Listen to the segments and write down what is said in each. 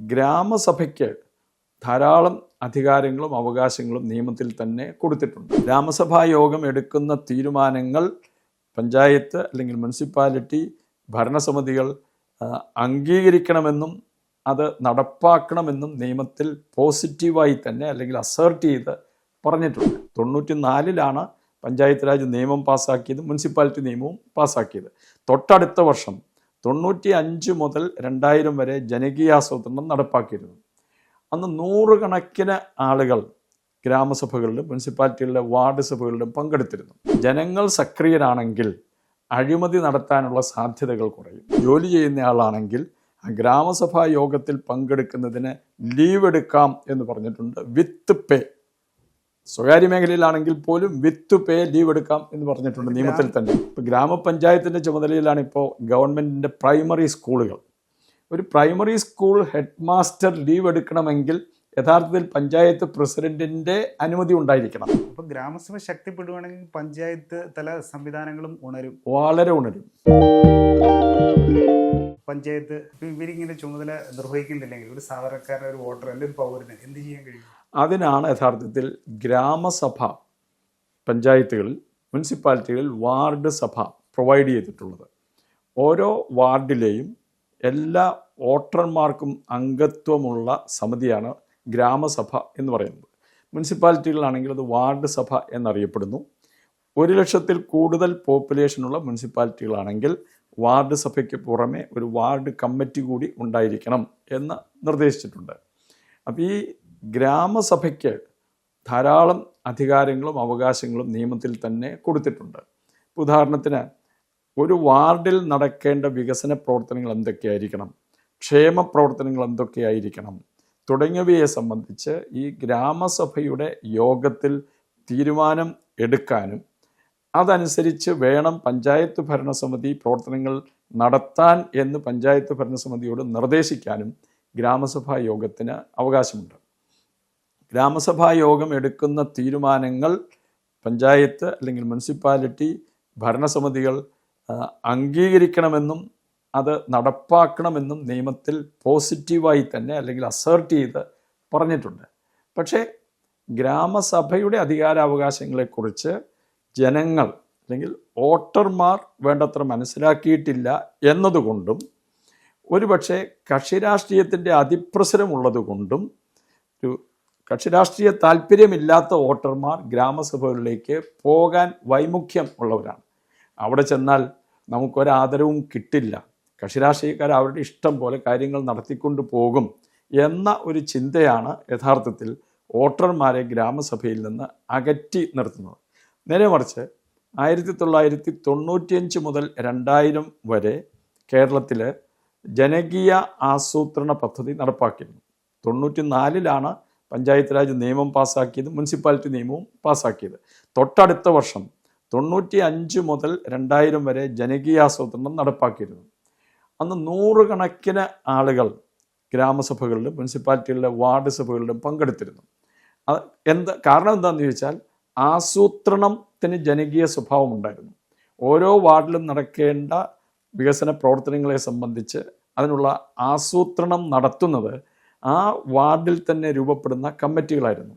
ഗ്രാമസഭയ്ക്ക് ധാരാളം അധികാരങ്ങളും അവകാശങ്ങളും നിയമത്തിൽ തന്നെ കൊടുത്തിട്ടുണ്ട്. ഗ്രാമസഭാ യോഗം എടുക്കുന്ന തീരുമാനങ്ങൾ പഞ്ചായത്ത് അല്ലെങ്കിൽ മുനിസിപ്പാലിറ്റി ഭരണസമിതികൾ അംഗീകരിക്കണമെന്നും അത് നടപ്പാക്കണമെന്നും നിയമത്തിൽ പോസിറ്റീവായി തന്നെ അല്ലെങ്കിൽ അസേർട്ട് ചെയ്ത് പറഞ്ഞിട്ടുണ്ട്. തൊണ്ണൂറ്റി നാലിലാണ് പഞ്ചായത്ത് രാജ് നിയമം പാസ്സാക്കിയത് മുനിസിപ്പാലിറ്റി നിയമവും പാസ്സാക്കിയത് തൊട്ടടുത്ത വർഷം തൊണ്ണൂറ്റി അഞ്ച് മുതൽ രണ്ടായിരം വരെ ജനകീയാസൂത്രണം നടപ്പാക്കിയിരുന്നു. അന്ന് നൂറുകണക്കിന് ആളുകൾ ഗ്രാമസഭകളിലും മുനിസിപ്പാലിറ്റികളിലെ വാർഡ് സഭകളിലും പങ്കെടുത്തിരുന്നു. ജനങ്ങൾ സക്രിയരാണെങ്കിൽ അഴിമതി നടത്താനുള്ള സാധ്യതകൾ കുറയും. ജോലി ചെയ്യുന്നയാളാണെങ്കിൽ ഗ്രാമസഭാ യോഗത്തിൽ പങ്കെടുക്കുന്നതിന് ലീവ് എടുക്കാം എന്ന് പറഞ്ഞിട്ടുണ്ട് വിത്ത് പേ. സ്വകാര്യ മേഖലയിലാണെങ്കിൽ പോലും വിത്ത് പേ ലീവ് എടുക്കാം എന്ന് പറഞ്ഞിട്ടുണ്ട് നിയമത്തിൽ തന്നെ. ഇപ്പോൾ ഗ്രാമപഞ്ചായത്തിന്റെ ചുമതലയിലാണ് ഇപ്പോൾ ഗവൺമെന്റിന്റെ പ്രൈമറി സ്കൂളുകൾ. ഒരു primary school head master leave എടുക്കണമെങ്കിൽ യഥാർത്ഥത്തിൽ പഞ്ചായത്ത് പ്രസിഡന്റിന്റെ അനുമതി ഉണ്ടായിരിക്കണം. അപ്പൊ ഗ്രാമസഭ ശക്തിപ്പെടുവാണെങ്കിൽ പഞ്ചായത്ത് തല സംവിധാനങ്ങളും ഉണരും. വളരെ ഉണരും. പഞ്ചായത്ത് ഇവരിങ്ങനെ ചുമതല നിർവഹിക്കുന്നില്ലെങ്കിൽ ഒരു സാധാരണക്കാരൻ ഒരു വോട്ടർ അല്ലെങ്കിൽ ഒരു പൗരന് എന്ത് ചെയ്യാൻ കഴിയും? അതിനാണ് യഥാർത്ഥത്തിൽ ഗ്രാമസഭ പഞ്ചായത്തുകളിൽ മുനിസിപ്പാലിറ്റികളിൽ വാർഡ് സഭ പ്രൊവൈഡ് ചെയ്തിട്ടുള്ളത്. ഓരോ വാർഡിലെയും എല്ലാ വോട്ടർമാർക്കും അംഗത്വമുള്ള സമിതിയാണ് ഗ്രാമസഭ എന്ന് പറയുന്നത്. മുനിസിപ്പാലിറ്റികളാണെങ്കിൽ അത് വാർഡ് സഭ എന്നറിയപ്പെടുന്നു. ഒരു ലക്ഷത്തിൽ കൂടുതൽ പോപ്പുലേഷനുള്ള മുനിസിപ്പാലിറ്റികളാണെങ്കിൽ വാർഡ് സഭയ്ക്ക് പുറമെ ഒരു വാർഡ് കമ്മിറ്റി കൂടി ഉണ്ടായിരിക്കണം എന്ന് നിർദ്ദേശിച്ചിട്ടുണ്ട്. അപ്പോൾ ഈ ഗ്രാമസഭയ്ക്ക് ധാരാളം അധികാരങ്ങളും അവകാശങ്ങളും നിയമത്തിൽ തന്നെ കൊടുത്തിട്ടുണ്ട്. ഉദാഹരണത്തിന് ഒരു വാർഡിൽ നടക്കേണ്ട വികസന പ്രവർത്തനങ്ങൾ എന്തൊക്കെയായിരിക്കണം? ക്ഷേമ പ്രവർത്തനങ്ങൾ എന്തൊക്കെയായിരിക്കണം? തുടങ്ങിയവയെ സംബന്ധിച്ച് ഈ ഗ്രാമസഭയുടെ യോഗത്തിൽ തീരുമാനം എടുക്കാനും അതനുസരിച്ച് വേണം പഞ്ചായത്ത് ഭരണസമിതി പ്രവർത്തനങ്ങൾ നടത്താൻ എന്ന് പഞ്ചായത്ത് ഭരണസമിതിയോട് നിർദ്ദേശിക്കാനും ഗ്രാമസഭാ യോഗത്തിന് അവകാശമുണ്ട്. ഗ്രാമസഭാ യോഗം എടുക്കുന്ന തീരുമാനങ്ങൾ പഞ്ചായത്ത് അല്ലെങ്കിൽ മുനിസിപ്പാലിറ്റി ഭരണസമിതികൾ അംഗീകരിക്കണമെന്നും അത് നടപ്പാക്കണമെന്നും നിയമത്തിൽ പോസിറ്റീവായി തന്നെ അല്ലെങ്കിൽ അസേർട്ട് ചെയ്ത് പറഞ്ഞിട്ടുണ്ട്. പക്ഷേ ഗ്രാമസഭയുടെ അധികാരാവകാശങ്ങളെക്കുറിച്ച് ജനങ്ങൾ അല്ലെങ്കിൽ വോട്ടർമാർ വേണ്ടത്ര മനസ്സിലാക്കിയിട്ടില്ല എന്നതുകൊണ്ടും ഒരുപക്ഷെ കക്ഷി രാഷ്ട്രീയത്തിന്റെ അതിപ്രസരമുള്ളതുകൊണ്ടും ഒരു കക്ഷി രാഷ്ട്രീയ താല്പര്യമില്ലാത്ത വോട്ടർമാർ ഗ്രാമസഭകളിലേക്ക് പോകാൻ വൈമുഖ്യം ഉള്ളവരാണ്. അവിടെ ചെന്നാൽ നമുക്കൊരാദരവും കിട്ടില്ല. കക്ഷി രാഷ്ട്രീയക്കാർ അവരുടെ ഇഷ്ടം പോലെ കാര്യങ്ങൾ നടത്തിക്കൊണ്ട് പോകും എന്ന ഒരു ചിന്തയാണ് യഥാർത്ഥത്തിൽ വോട്ടർമാരെ ഗ്രാമസഭയിൽ നിന്ന് അകറ്റി നിർത്തുന്നത്. നേരെ മറിച്ച് ആയിരത്തി തൊള്ളായിരത്തി തൊണ്ണൂറ്റിയഞ്ച് മുതൽ രണ്ടായിരം വരെ കേരളത്തിൽ ജനകീയ ആസൂത്രണ പദ്ധതി നടപ്പാക്കിയിരുന്നു. തൊണ്ണൂറ്റി നാലിലാണ് പഞ്ചായത്ത് രാജ് നിയമം പാസ്സാക്കിയത് മുനിസിപ്പാലിറ്റി നിയമവും പാസ്സാക്കിയത് തൊട്ടടുത്ത വർഷം തൊണ്ണൂറ്റി അഞ്ച് മുതൽ രണ്ടായിരം വരെ ജനകീയാസൂത്രണം നടപ്പാക്കിയിരുന്നു. അന്ന് നൂറുകണക്കിന് ആളുകൾ ഗ്രാമസഭകളിലും മുനിസിപ്പാലിറ്റികളിലെ വാർഡ് സഭകളിലും പങ്കെടുത്തിരുന്നു. അത് എന്ത് കാരണം എന്താണെന്ന് ചോദിച്ചാൽ ആസൂത്രണത്തിന് ജനകീയ സ്വഭാവം ഉണ്ടായിരുന്നു. ഓരോ വാർഡിലും നടക്കേണ്ട വികസന പ്രവർത്തനങ്ങളെ സംബന്ധിച്ച് അതിനുള്ള ആസൂത്രണം നടത്തുന്നത് ആ വാർഡിൽ തന്നെ രൂപപ്പെടുന്ന കമ്മിറ്റികളായിരുന്നു.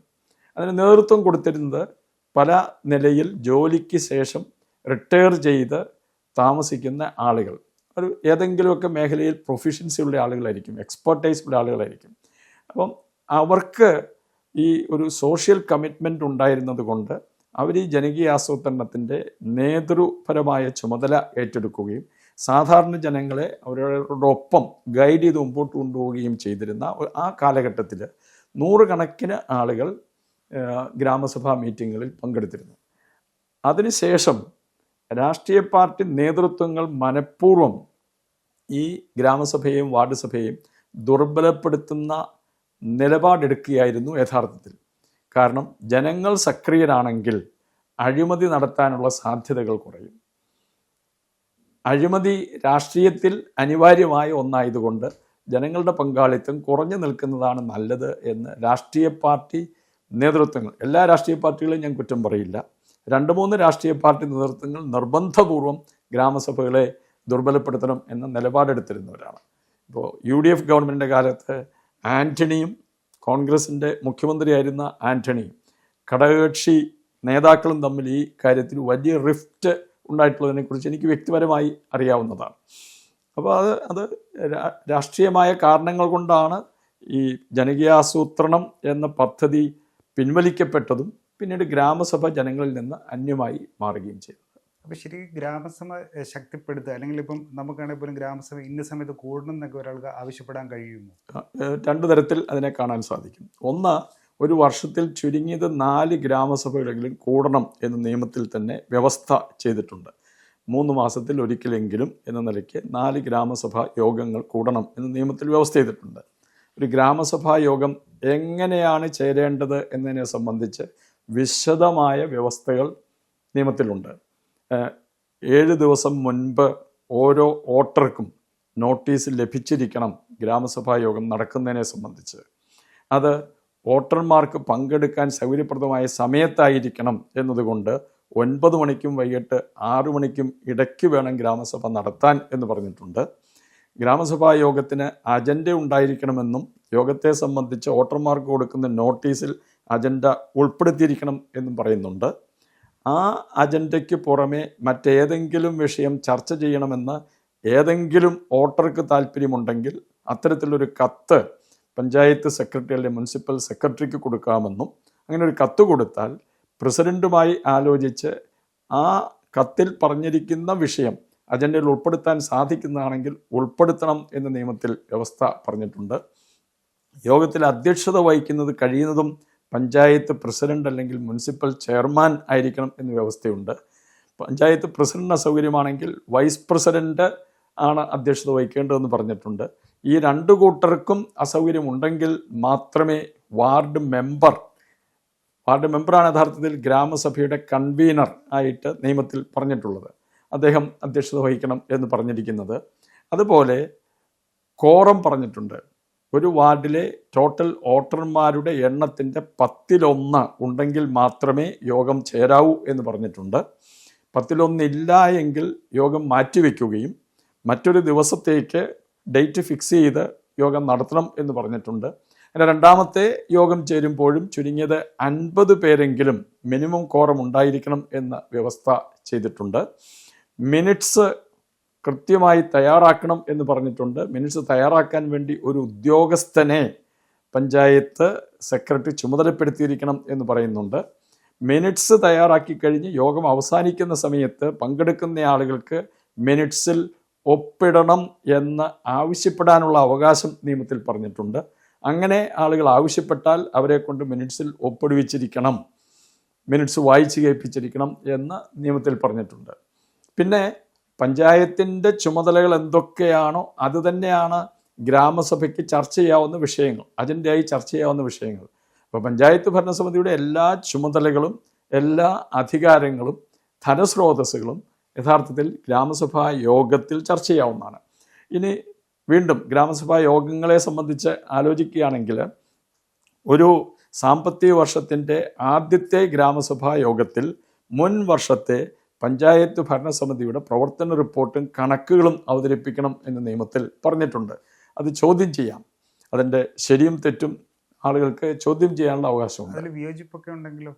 അതിന് നേതൃത്വം കൊടുത്തിരുന്നത് പല നിലയിൽ ജോലിക്ക് ശേഷം റിട്ടയർ ചെയ്ത് താമസിക്കുന്ന ആളുകൾ. ഒരു ഏതെങ്കിലുമൊക്കെ മേഖലയിൽ പ്രൊഫിഷ്യൻസി ഉള്ള ആളുകളായിരിക്കും എക്സ്പെർട്ടൈസ് ഉള്ള ആളുകളായിരിക്കും. അപ്പം അവർക്ക് ഈ ഒരു സോഷ്യൽ കമ്മിറ്റ്മെന്റ് ഉണ്ടായിരുന്നത് കൊണ്ട് അവർ ഈ ജനകീയ ആസൂത്രണത്തിന്റെ നേതൃപരമായ ചുമതല ഏറ്റെടുക്കുകയും സാധാരണ ജനങ്ങളെ അവരോടൊപ്പം ഗൈഡ് ചെയ്ത് മുമ്പോട്ട് കൊണ്ടുപോവുകയും ചെയ്തിരുന്ന ആ കാലഘട്ടത്തിൽ നൂറുകണക്കിന് ആളുകൾ ഗ്രാമസഭാ മീറ്റിങ്ങുകളിൽ പങ്കെടുത്തിരുന്നു. അതിനുശേഷം രാഷ്ട്രീയ പാർട്ടി നേതൃത്വങ്ങൾ മനഃപൂർവം ഈ ഗ്രാമസഭയെയും വാർഡ് സഭയെയും ദുർബലപ്പെടുത്തുന്ന നിലപാടെടുക്കുകയായിരുന്നു യഥാർത്ഥത്തിൽ. കാരണം ജനങ്ങൾ സക്രിയരാണെങ്കിൽ അഴിമതി നടത്താനുള്ള സാധ്യതകൾ കുറയും. അഴിമതി രാഷ്ട്രീയത്തിൽ അനിവാര്യമായ ഒന്നായതുകൊണ്ട് ജനങ്ങളുടെ പങ്കാളിത്തം കുറഞ്ഞു നിൽക്കുന്നതാണ് നല്ലത് എന്ന് രാഷ്ട്രീയ പാർട്ടി നേതൃത്വങ്ങൾ എല്ലാ രാഷ്ട്രീയ പാർട്ടികളും ഞാൻ കുറ്റം പറയില്ല. രണ്ട് മൂന്ന് രാഷ്ട്രീയ പാർട്ടി നേതൃത്വങ്ങൾ നിർബന്ധപൂർവം ഗ്രാമസഭകളെ ദുർബലപ്പെടുത്തണം എന്ന നിലപാടെടുത്തിരുന്നവരാണ്. ഇപ്പോൾ യു ഡി എഫ് ഗവൺമെന്റിന്റെ കാലത്ത് ആന്റണിയും കോൺഗ്രസിന്റെ മുഖ്യമന്ത്രിയായിരുന്ന ആന്റണിയും ഘടകകക്ഷി നേതാക്കളും തമ്മിൽ ഈ കാര്യത്തിൽ വലിയ റിഫ്റ്റ് ഉണ്ടായിട്ടുള്ളതിനെക്കുറിച്ച് എനിക്ക് വ്യക്തിപരമായി അറിയാവുന്നതാണ്. അപ്പോൾ അത് അത് രാഷ്ട്രീയമായ കാരണങ്ങൾ കൊണ്ടാണ് ഈ ജനകീയാസൂത്രണം എന്ന പദ്ധതി പിൻവലിക്കപ്പെട്ടതും പിന്നീട് ഗ്രാമസഭ ജനങ്ങളിൽ നിന്ന് അന്യമായി മാറുകയും ചെയ്തു. അപ്പോൾ ശരി ഗ്രാമസഭ ശക്തിപ്പെടുത്തുക അല്ലെങ്കിൽ ഇപ്പം നമുക്കാണെങ്കിൽ പോലും ഗ്രാമസഭ ഇന്ന സമയത്ത് കൂടണം എന്നൊക്കെ ഒരാൾക്ക് ആവശ്യപ്പെടാൻ കഴിയുമോ? രണ്ട് തരത്തിൽ അതിനെ കാണാൻ സാധിക്കും. ഒന്ന് ഒരു വർഷത്തിൽ ചുരുങ്ങിയത് നാല് ഗ്രാമസഭകളെങ്കിലും കൂടണം എന്ന നിയമത്തിൽ തന്നെ വ്യവസ്ഥ ചെയ്തിട്ടുണ്ട്. മൂന്ന് മാസത്തിൽ ഒരിക്കലെങ്കിലും എന്ന നിലയ്ക്ക് നാല് ഗ്രാമസഭ യോഗങ്ങൾ കൂടണം എന്ന നിയമത്തിൽ വ്യവസ്ഥ ചെയ്തിട്ടുണ്ട്. ഒരു ഗ്രാമസഭാ യോഗം എങ്ങനെയാണ് ചേരേണ്ടത് എന്നതിനെ സംബന്ധിച്ച് വിശദമായ വ്യവസ്ഥകൾ നിയമത്തിലുണ്ട്. ഏഴ് ദിവസം മുൻപ് ഓരോ വോട്ടർക്കും നോട്ടീസ് ലഭിച്ചിരിക്കണം ഗ്രാമസഭാ യോഗം നടക്കുന്നതിനെ സംബന്ധിച്ച്. അത് വോട്ടർമാർക്ക് പങ്കെടുക്കാൻ സൗകര്യപ്രദമായ സമയത്തായിരിക്കണം എന്നതുകൊണ്ട് ഒൻപത് മണിക്കും വൈകിട്ട് ആറു മണിക്കും ഇടയ്ക്ക് വേണം ഗ്രാമസഭ നടത്താൻ എന്ന് പറഞ്ഞിട്ടുണ്ട്. ഗ്രാമസഭാ യോഗത്തിന് അജണ്ട ഉണ്ടായിരിക്കണമെന്നും യോഗത്തെ സംബന്ധിച്ച് വോട്ടർമാർക്ക് കൊടുക്കുന്ന നോട്ടീസിൽ അജണ്ട ഉൾപ്പെടുത്തിയിരിക്കണം എന്നും പറയുന്നുണ്ട്. ആ അജണ്ടയ്ക്ക് പുറമെ മറ്റേതെങ്കിലും വിഷയം ചർച്ച ചെയ്യണമെന്ന് ഏതെങ്കിലും വോട്ടർക്ക് താല്പര്യമുണ്ടെങ്കിൽ അത്തരത്തിലൊരു കത്ത് പഞ്ചായത്ത് സെക്രട്ടറി അല്ലെങ്കിൽ മുനിസിപ്പൽ സെക്രട്ടറിക്ക് കൊടുക്കാമെന്നും അങ്ങനെ ഒരു കത്ത് കൊടുത്താൽ പ്രസിഡന്റുമായി ആലോചിച്ച് ആ കത്തിൽ പറഞ്ഞിരിക്കുന്ന വിഷയം അജണ്ടയിൽ ഉൾപ്പെടുത്താൻ സാധിക്കുന്നതാണെങ്കിൽ ഉൾപ്പെടുത്തണം എന്ന നിയമത്തിൽ വ്യവസ്ഥ പറഞ്ഞിട്ടുണ്ട്. യോഗത്തിൽ അധ്യക്ഷത വഹിക്കുന്നത് കഴിയുന്നതും പഞ്ചായത്ത് പ്രസിഡന്റ് അല്ലെങ്കിൽ മുനിസിപ്പൽ ചെയർമാൻ ആയിരിക്കണം എന്ന വ്യവസ്ഥയുണ്ട്. പഞ്ചായത്ത് പ്രസിഡന്റ് അസൗകര്യമാണെങ്കിൽ വൈസ് പ്രസിഡന്റ് ആണ് അധ്യക്ഷത വഹിക്കേണ്ടതെന്ന് പറഞ്ഞിട്ടുണ്ട്. ഈ രണ്ട് കൂട്ടർക്കും അസൗകര്യമുണ്ടെങ്കിൽ മാത്രമേ വാർഡ് മെമ്പർ വാർഡ് മെമ്പറാണ് യഥാർത്ഥത്തിൽ ഗ്രാമസഭയുടെ കൺവീനർ ആയിട്ട് നിയമത്തിൽ പറഞ്ഞിട്ടുള്ളത്. അദ്ദേഹം അധ്യക്ഷത വഹിക്കണം എന്ന് പറഞ്ഞിരിക്കുന്നത്. അതുപോലെ കോറം പറഞ്ഞിട്ടുണ്ട്. ഒരു വാർഡിലെ ടോട്ടൽ വോട്ടർമാരുടെ എണ്ണത്തിന്റെ പത്തിലൊന്ന് ഉണ്ടെങ്കിൽ മാത്രമേ യോഗം ചേരാവൂ എന്ന് പറഞ്ഞിട്ടുണ്ട്. പത്തിലൊന്നില്ല എങ്കിൽ യോഗം മാറ്റിവെക്കുകയും മറ്റൊരു ദിവസത്തേക്ക് ഡേറ്റ് ഫിക്സ് ചെയ്ത് യോഗം നടത്തണം എന്ന് പറഞ്ഞിട്ടുണ്ട്. അതിന്റെ രണ്ടാമത്തെ യോഗം ചേരുമ്പോഴും ചുരുങ്ങിയത് അൻപത് പേരെങ്കിലും മിനിമം കോറം ഉണ്ടായിരിക്കണം എന്ന വ്യവസ്ഥ ചെയ്തിട്ടുണ്ട്. മിനിറ്റ്സ് കൃത്യമായി തയ്യാറാക്കണം എന്ന് പറഞ്ഞിട്ടുണ്ട്. മിനിറ്റ്സ് തയ്യാറാക്കാൻ വേണ്ടി ഒരു ഉദ്യോഗസ്ഥനെ പഞ്ചായത്ത് സെക്രട്ടറി ചുമതലപ്പെടുത്തിയിരിക്കണം എന്ന് പറയുന്നുണ്ട്. മിനിറ്റ്സ് തയ്യാറാക്കി കഴിഞ്ഞ് യോഗം അവസാനിക്കുന്ന സമയത്ത് പങ്കെടുക്കുന്ന ആളുകൾക്ക് മിനിറ്റ്സിൽ ഒപ്പിടണം എന്ന് ആവശ്യപ്പെടാനുള്ള അവകാശം നിയമത്തിൽ പറഞ്ഞിട്ടുണ്ട്. അങ്ങനെ ആളുകൾ ആവശ്യപ്പെട്ടാൽ അവരെ കൊണ്ട് മിനിറ്റ്സിൽ ഒപ്പിടുവിച്ചിരിക്കണം. മിനിറ്റ്സ് വായിച്ച് കേൾപ്പിച്ചിരിക്കണം എന്ന് നിയമത്തിൽ പറഞ്ഞിട്ടുണ്ട്. പിന്നെ പഞ്ചായത്തിന്റെ ചുമതലകൾ എന്തൊക്കെയാണോ അത് തന്നെയാണ് ഗ്രാമസഭയ്ക്ക് ചർച്ച ചെയ്യാവുന്ന വിഷയങ്ങൾ. അജണ്ടയായി ചർച്ച ചെയ്യാവുന്ന വിഷയങ്ങൾ. അപ്പോൾ പഞ്ചായത്ത് ഭരണസമിതിയുടെ എല്ലാ ചുമതലകളും എല്ലാ അധികാരങ്ങളും ധനസ്രോതസ്സുകളും യഥാർത്ഥത്തിൽ ഗ്രാമസഭാ യോഗത്തിൽ ചർച്ച ചെയ്യാവുന്നതാണ്. ഇനി വീണ്ടും ഗ്രാമസഭാ യോഗങ്ങളെ സംബന്ധിച്ച് ആലോചിക്കുകയാണെങ്കിൽ ഒരു സാമ്പത്തിക വർഷത്തിന്റെ ആദ്യത്തെ ഗ്രാമസഭാ യോഗത്തിൽ മുൻ വർഷത്തെ പഞ്ചായത്ത് ഭരണസമിതിയുടെ പ്രവർത്തന റിപ്പോർട്ടും കണക്കുകളും അവതരിപ്പിക്കണം എന്ന നിയമത്തിൽ പറഞ്ഞിട്ടുണ്ട്. അത് ചോദ്യം ചെയ്യാം. അതിന്റെ ശരിയും തെറ്റും ആളുകൾക്ക് ചോദ്യം ചെയ്യാനുള്ള അവകാശമുണ്ട്. വിയോജിപ്പൊക്കെ ഉണ്ടെങ്കിലോ?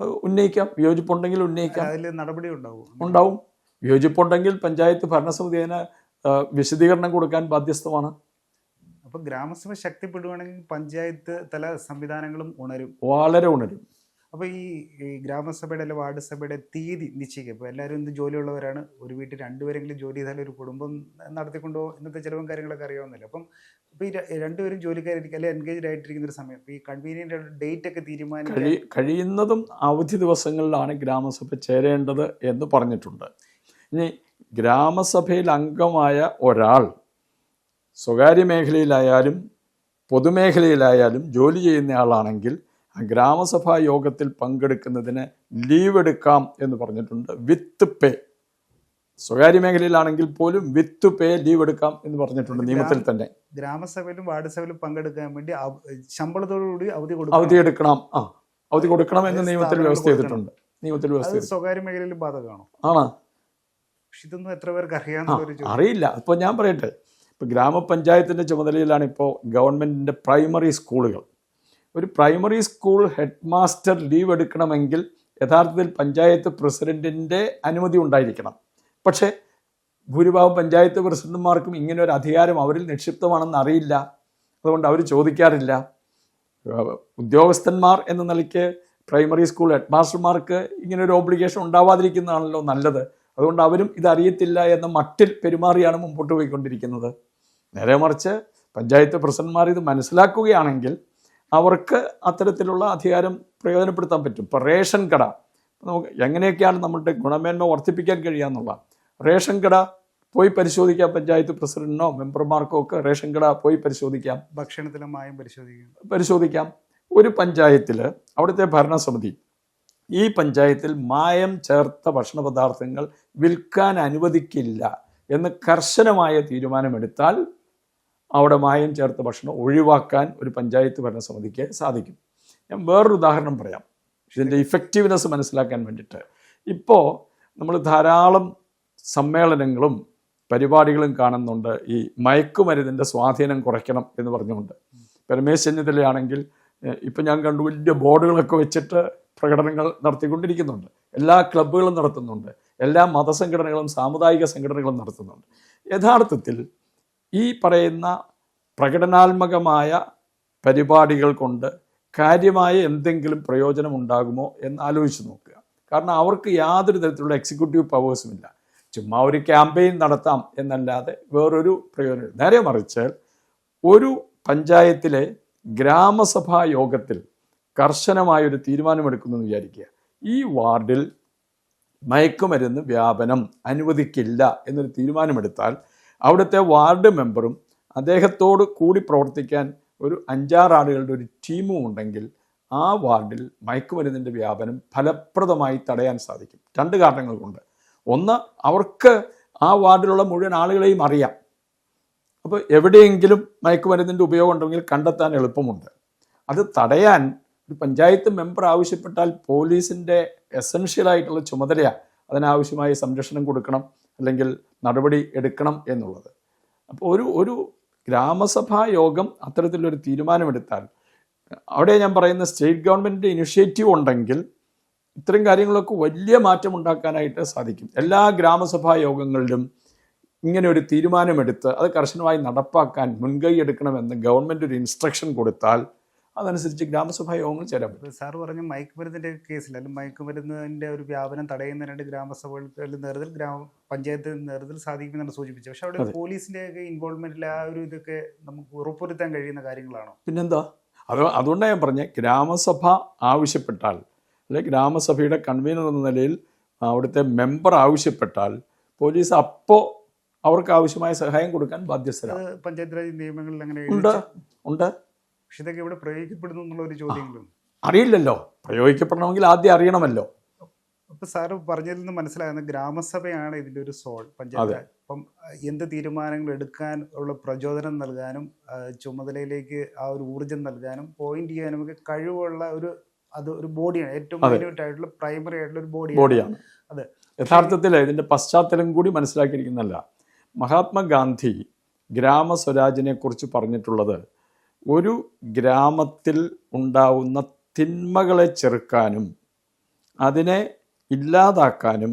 ഉന്നയിക്കാം. വിയോജിപ്പുണ്ടെങ്കിൽ ഉന്നയിക്കാം. അതിൽ നടപടി ഉണ്ടാവും. ഉണ്ടാവും വിയോജിപ്പുണ്ടെങ്കിൽ പഞ്ചായത്ത് ഭരണസമിതി അതിന് വിശദീകരണം കൊടുക്കാൻ ബാധ്യസ്ഥമാണ്. അപ്പൊ ഗ്രാമസഭ ശക്തിപ്പെടുകയാണെങ്കിൽ പഞ്ചായത്ത് തല സംവിധാനങ്ങളും ഉണരും. വളരെ ഉണരും. അപ്പോൾ ഈ ഗ്രാമസഭയുടെ അല്ലെങ്കിൽ വാർഡ് സഭയുടെ തീയതി നിശ്ചയിക്കുക. ഇപ്പോൾ എല്ലാവരും ഇന്ന് ജോലിയുള്ളവരാണ്? ഒരു വീട്ടിൽ രണ്ടുപേരെങ്കിലും ജോലി ചെയ്താൽ ഒരു കുടുംബം നടത്തിക്കൊണ്ടോ? ഇന്നത്തെ ചിലവും കാര്യങ്ങളൊക്കെ അറിയാവുന്നില്ല അപ്പം ഇപ്പോൾ ഈ രണ്ടുപേരും ജോലിക്കാരിരിക്കുക അല്ലെങ്കിൽ എൻഗേജ്ഡ് ആയിട്ടിരിക്കുന്ന ഒരു സമയം ഈ കൺവീനിയന്റ് ഡേറ്റ് ഒക്കെ തീരുമാനിക്കുക കഴിയുന്നതും അവധി ദിവസങ്ങളിലാണ് ഗ്രാമസഭ ചേരേണ്ടത് എന്ന് പറഞ്ഞിട്ടുണ്ട്. ഇനി ഗ്രാമസഭയിൽ അംഗമായ ഒരാൾ സ്വകാര്യ മേഖലയിലായാലും പൊതുമേഖലയിലായാലും ജോലി ചെയ്യുന്നയാളാണെങ്കിൽ ഗ്രാമസഭാ യോഗത്തിൽ പങ്കെടുക്കുന്നതിന് ലീവ് എടുക്കാം എന്ന് പറഞ്ഞിട്ടുണ്ട്. വിത്ത് പേ. സ്വകാര്യ മേഖലയിലാണെങ്കിൽ പോലും വിത്ത് പേ ലീവ് എടുക്കാം എന്ന് പറഞ്ഞിട്ടുണ്ട് നിയമത്തിൽ തന്നെ. ഗ്രാമസഭയിലും വാർഡ് സഭയിലും പങ്കെടുക്കാൻ വേണ്ടി ശമ്പളത്തോടുകൂടി അവധി കൊടുക്കണം. അവധി എടുക്കണം. ആ അവധി കൊടുക്കണം എന്ന് നിയമത്തിൽ വ്യവസ്ഥ ചെയ്തിട്ടുണ്ട്. നിയമത്തിൽ വ്യവസ്ഥ സ്വകാര്യ മേഖലയിൽ ബാധകമാണോ? ആണോ? ഇതൊന്നും എത്ര പേർക്ക് ചോദ്യം. അറിയില്ല. അപ്പോൾ ഞാൻ പറയട്ടെ. ഇപ്പോൾ ഗ്രാമപഞ്ചായത്തിന്റെ ചുമതലയിലാണ് ഇപ്പോൾ ഗവൺമെന്റിന്റെ പ്രൈമറി സ്കൂളുകൾ. ഒരു primary school head master leave എടുക്കണമെങ്കിൽ യഥാർത്ഥത്തിൽ പഞ്ചായത്ത് പ്രസിഡന്റിന്റെ അനുമതി ഉണ്ടായിരിക്കണം. പക്ഷേ ഭൂരിഭാഗം പഞ്ചായത്ത് പ്രസിഡന്റുമാർക്കും ഇങ്ങനെ ഒരു അധികാരം അവരിൽ നിക്ഷിപ്തമാണെന്ന് അറിയില്ല. അതുകൊണ്ട് അവർ ചോദിക്കാറില്ല. ഉദ്യോഗസ്ഥന്മാർ എന്ന നിലയ്ക്ക് പ്രൈമറി സ്കൂൾ ഹെഡ് മാസ്റ്റർമാർക്ക് ഇങ്ങനെ ഒരു ഓബ്ലിഗേഷൻ ഉണ്ടാവാതിരിക്കുന്നതാണല്ലോ നല്ലത്. അതുകൊണ്ട് അവരും ഇതറിയത്തില്ല എന്ന മട്ടിൽ പെരുമാറിയാണ് മുമ്പോട്ട് പോയിക്കൊണ്ടിരിക്കുന്നത്. നേരെ മറിച്ച് പഞ്ചായത്ത് പ്രസിഡന്റ്മാർ ഇത് മനസ്സിലാക്കുകയാണെങ്കിൽ അവർക്ക് അത്തരത്തിലുള്ള അധികാരം പ്രയോജനപ്പെടുത്താൻ പറ്റും. ഇപ്പോൾ റേഷൻ കട നമുക്ക് എങ്ങനെയൊക്കെയാണ് നമ്മളുടെ ഗുണമേന്മ വർദ്ധിപ്പിക്കാൻ കഴിയാന്നുള്ള റേഷൻ കട പോയി പരിശോധിക്കാം പഞ്ചായത്ത് പ്രസിഡന്റിനോ മെമ്പർമാർക്കോ ഒക്കെ റേഷൻ കട പോയി പരിശോധിക്കാം. ഭക്ഷണത്തിലെ മായം പരിശോധിക്കാം. പരിശോധിക്കാം. ഒരു പഞ്ചായത്തിൽ അവിടുത്തെ ഭരണസമിതി ഈ പഞ്ചായത്തിൽ മായം ചേർത്ത ഭക്ഷണ പദാർത്ഥങ്ങൾ വിൽക്കാൻ അനുവദിക്കില്ല എന്ന് കർശനമായ തീരുമാനമെടുത്താൽ അവിടെ മായം ചേർത്ത ഭക്ഷണം ഒഴിവാക്കാൻ ഒരു പഞ്ചായത്ത് ഭരണസമിതിക്ക് സാധിക്കും. ഞാൻ വേറൊരു ഉദാഹരണം പറയാം. ഇതിന്റെ ഇഫക്റ്റീവ്നെസ് മനസ്സിലാക്കാൻ വേണ്ടിയിട്ട്. ഇപ്പോൾ നമ്മൾ ധാരാളം സമ്മേളനങ്ങളും പരിപാടികളും കാണുന്നുണ്ട്. ഈ മയക്കുമരുന്നിന്റെ സ്വാധീനം കുറയ്ക്കണം എന്ന് പറഞ്ഞുകൊണ്ട്. രമേശ് ചെന്നിത്തലയാണെങ്കിൽ ഇപ്പം ഞാൻ കണ്ടു വലിയ ബോർഡുകളൊക്കെ വെച്ചിട്ട് പ്രകടനങ്ങൾ നടത്തിക്കൊണ്ടിരിക്കുന്നുണ്ട്. എല്ലാ ക്ലബ്ബുകളും നടത്തുന്നുണ്ട്. എല്ലാ മതസംഘടനകളും സാമുദായിക സംഘടനകളും നടത്തുന്നുണ്ട്. യഥാർത്ഥത്തിൽ ഈ പറയുന്ന പ്രകടനാത്മകമായ പരിപാടികൾ കൊണ്ട് കാര്യമായ എന്തെങ്കിലും പ്രയോജനം ഉണ്ടാകുമോ എന്ന് ആലോചിച്ച് നോക്കുക. കാരണം അവർക്ക് യാതൊരു തരത്തിലുള്ള എക്സിക്യൂട്ടീവ് പവേഴ്സും ഇല്ല. ചുമ്മാ ഒരു ക്യാമ്പയിൻ നടത്താം എന്നല്ലാതെ വേറൊരു പ്രയോജനം നേരെ മറിച്ച് ഒരു പഞ്ചായത്തിലെ ഗ്രാമസഭാ യോഗത്തിൽ കർശനമായൊരു തീരുമാനമെടുക്കുന്നതെന്ന് വിചാരിക്കുക. ഈ വാർഡിൽ മയക്കുമരുന്ന് വ്യാപനം അനുവദിക്കില്ല എന്നൊരു തീരുമാനമെടുത്താൽ അവിടുത്തെ വാർഡ് മെമ്പറും അദ്ദേഹത്തോട് കൂടി പ്രവർത്തിക്കാൻ ഒരു അഞ്ചാറ് ആളുകളുടെ ഒരു ടീമും ഉണ്ടെങ്കിൽ ആ വാർഡിൽ മയക്കുമരുന്നിന്റെ വ്യാപനം ഫലപ്രദമായി തടയാൻ സാധിക്കും. രണ്ട് കാരണങ്ങൾ കൊണ്ട്. ഒന്ന് അവർക്ക് ആ വാർഡിലുള്ള മുഴുവൻ ആളുകളെയും അറിയാം. അപ്പോൾ എവിടെയെങ്കിലും മയക്കുമരുന്നിന്റെ ഉപയോഗം ഉണ്ടെങ്കിൽ കണ്ടെത്താൻ എളുപ്പമുണ്ട്. അത് തടയാൻ ഒരു പഞ്ചായത്ത് മെമ്പർ ആവശ്യപ്പെട്ടാൽ പോലീസിന്റെ എസൻഷ്യലായിട്ടുള്ള ചുമതലയാണ് അതിനാവശ്യമായ സംരക്ഷണം കൊടുക്കണം. അല്ലെങ്കിൽ നടപടി എടുക്കണം എന്നുള്ളത്. അപ്പോൾ ഒരു ഒരു ഗ്രാമസഭാ യോഗം അത്തരത്തിലൊരു തീരുമാനമെടുത്താൽ അവിടെ ഞാൻ പറയുന്ന സ്റ്റേറ്റ് ഗവൺമെന്റിന്റെ ഇനിഷ്യേറ്റീവ് ഉണ്ടെങ്കിൽ ഇത്തരം കാര്യങ്ങളൊക്കെ വലിയ മാറ്റം ഉണ്ടാക്കാനായിട്ട് സാധിക്കും. എല്ലാ ഗ്രാമസഭാ യോഗങ്ങളിലും ഇങ്ങനെ ഒരു തീരുമാനമെടുത്ത് അത് കർശനമായി നടപ്പാക്കാൻ മുൻകൈ എടുക്കണമെന്ന് ഗവൺമെന്റ് ഒരു ഇൻസ്ട്രക്ഷൻ കൊടുത്താൽ അതനുസരിച്ച് ഗ്രാമസഭാ യോഗങ്ങൾ ചേരാൻ പറ്റും സാർ പറഞ്ഞ മയക്കുമരുന്നിന്റെ കേസിൽ അല്ലെങ്കിൽ മയക്കുമരുന്നിന്റെ ഒരു വ്യാപനം തടയുന്നതിനായിട്ട് ഗ്രാമസഭകളുടെ നേതൃത്വത്തിൽ ഗ്രാമ പഞ്ചായത്ത് നേതൃത്വത്തിൽ സാധിക്കുമെന്നാണ് സൂചിപ്പിച്ചത്. പക്ഷെ അവിടെ ഒക്കെ ഇൻവോൾവ്മെന്റിൽ ആ ഒരു ഇതൊക്കെ നമുക്ക് ഉറപ്പുവരുത്താൻ കഴിയുന്ന കാര്യങ്ങളാണോ? പിന്നെന്താ? അത് അതുകൊണ്ടാണ് ഞാൻ പറഞ്ഞത് ഗ്രാമസഭ ആവശ്യപ്പെട്ടാൽ അല്ലെങ്കിൽ ഗ്രാമസഭയുടെ കൺവീനർ എന്ന നിലയിൽ അവിടുത്തെ മെമ്പർ ആവശ്യപ്പെട്ടാൽ പോലീസ് അപ്പോൾ അവർക്ക് ആവശ്യമായ സഹായം കൊടുക്കാൻ ബാധ്യസ്ഥരാണ്. പഞ്ചായത്ത് രാജ് നിയമങ്ങളിൽ അങ്ങനെ ഉണ്ട്. ഉണ്ട്. പക്ഷെ ഇതൊക്കെ ഇവിടെ പ്രയോഗിക്കപ്പെടുന്നു എന്നുള്ള ഒരു ചോദ്യങ്ങളും. അറിയില്ലല്ലോ. പ്രയോഗിക്കപ്പെടണമെങ്കിൽ ആദ്യം അറിയണമല്ലോ. അപ്പൊ സാറ് പറഞ്ഞതിൽ നിന്ന് മനസ്സിലാകുന്ന ഗ്രാമസഭയാണ് ഇതിന്റെ ഒരു സോൾ പഞ്ചായത്ത്. അപ്പം എന്ത് തീരുമാനങ്ങൾ എടുക്കാൻ ഉള്ള പ്രചോദനം നൽകാനും ചുമതലയിലേക്ക് ആ ഒരു ഊർജം നൽകാനും പോയിന്റ് ചെയ്യാനും ഒക്കെ കഴിവുള്ള ഒരു അത് ഒരു ബോഡിയാണ്. ഏറ്റവും. മൈന്യൂട്ട് ആയിട്ടുള്ള പ്രൈമറി ആയിട്ടുള്ള ഒരു ബോഡിയാണ്. അതെ. യഥാർത്ഥത്തിൽ ഇതിന്റെ പശ്ചാത്തലം കൂടി മനസ്സിലാക്കിയിരിക്കുന്നല്ല മഹാത്മാഗാന്ധി ഗ്രാമസ്വരാജിനെ കുറിച്ച് പറഞ്ഞിട്ടുള്ളത് ഒരു ഗ്രാമത്തിൽ ഉണ്ടാവുന്ന തിന്മകളെ ചെറുക്കാനും അതിനെ ഇല്ലാതാക്കാനും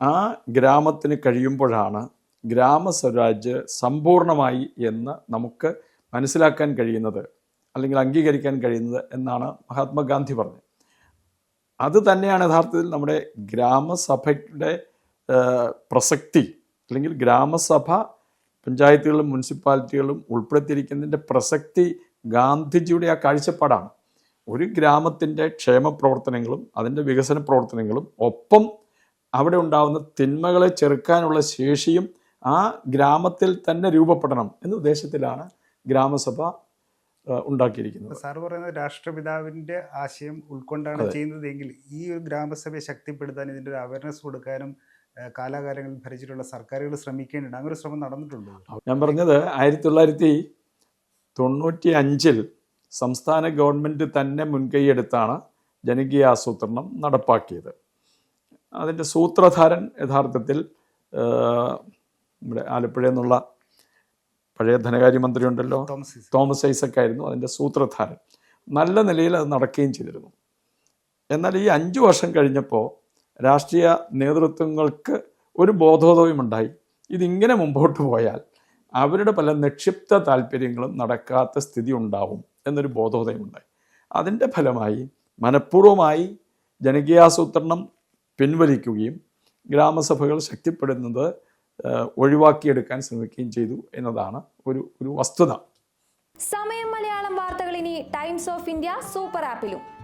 ആ ഗ്രാമത്തിന് കഴിയുമ്പോഴാണ് ഗ്രാമസ്വരാജ് സമ്പൂർണമായി എന്ന് നമുക്ക് മനസ്സിലാക്കാൻ കഴിയുന്നത് അല്ലെങ്കിൽ അംഗീകരിക്കാൻ കഴിയുന്നത് എന്നാണ് മഹാത്മാഗാന്ധി പറഞ്ഞത്. അത് തന്നെയാണ് യഥാർത്ഥത്തിൽ നമ്മുടെ ഗ്രാമസഭയുടെ പ്രസക്തി അല്ലെങ്കിൽ ഗ്രാമസഭ പഞ്ചായത്തുകളും മുനിസിപ്പാലിറ്റികളും ഉൾപ്പെടുത്തിയിരിക്കുന്നതിന്റെ പ്രസക്തി ഗാന്ധിജിയുടെ ആ കാഴ്ചപ്പാടാണ്. ഒരു ഗ്രാമത്തിന്റെ ക്ഷേമ പ്രവർത്തനങ്ങളും അതിന്റെ വികസന പ്രവർത്തനങ്ങളും ഒപ്പം അവിടെ ഉണ്ടാകുന്ന തിന്മകളെ ചെറുക്കാനുള്ള ശേഷിയും ആ ഗ്രാമത്തിൽ തന്നെ രൂപപ്പെടണം എന്ന ഉദ്ദേശത്തിലാണ് ഗ്രാമസഭ ഉണ്ടാക്കിയിരിക്കുന്നത്. സാർ പറയുന്നത് രാഷ്ട്രപിതാവിന്റെ ആശയം ഉൾക്കൊണ്ടാണ് ചെയ്യുന്നതെങ്കിൽ ഈ ഒരു ഗ്രാമസഭയെ ശക്തിപ്പെടുത്താൻ ഇതിന്റെ ഒരു അവയർനെസ് കൊടുക്കാനും കാലാകാലങ്ങളിൽ ഭരിച്ചിട്ടുള്ള സർക്കാരുകൾ ശ്രമിക്കേണ്ടത് അങ്ങനെ ഒരു ശ്രമം നടന്നിട്ടുള്ളൂ ഞാൻ പറഞ്ഞത് ആയിരത്തി തൊള്ളായിരത്തി തൊണ്ണൂറ്റി അഞ്ചിൽ സംസ്ഥാന ഗവൺമെന്റ് തന്നെ മുൻകൈയെടുത്താണ് ജനകീയ ആസൂത്രണം നടപ്പാക്കിയത്. അതിന്റെ സൂത്രധാരൻ യഥാർത്ഥത്തിൽ നമ്മുടെ ആലപ്പുഴ എന്നുള്ള പഴയ ധനകാര്യമന്ത്രി ഉണ്ടല്ലോ. തോമസ് ഐസക് ആയിരുന്നു അതിന്റെ സൂത്രധാരൻ. നല്ല നിലയിൽ അത് നടക്കുകയും ചെയ്തിരുന്നു. എന്നാൽ ഈ അഞ്ചു വർഷം കഴിഞ്ഞപ്പോൾ രാഷ്ട്രീയ നേതൃത്വങ്ങൾക്ക് ഒരു ബോധോദയമുണ്ടായി. ഇതിങ്ങനെ മുമ്പോട്ട് പോയാൽ അവരുടെ പല നിക്ഷിപ്ത താല്പര്യങ്ങളും നടക്കാത്ത സ്ഥിതി ഉണ്ടാവും എന്നൊരു ബോധോദയമുണ്ടായി. അതിന്റെ ഫലമായി മനഃപൂർവമായി ജനകീയാസൂത്രണം പിൻവലിക്കുകയും ഗ്രാമസഭകൾ ശക്തിപ്പെടുന്നത് ഒഴിവാക്കിയെടുക്കാൻ ശ്രമിക്കുകയും ചെയ്തു എന്നതാണ് ഒരു ഒരു വസ്തുത. സമയം മലയാളം വാർത്തകൾ ഇനി ടൈംസ് ഓഫ് ഇന്ത്യ സൂപ്പർ ആപ്പിലും.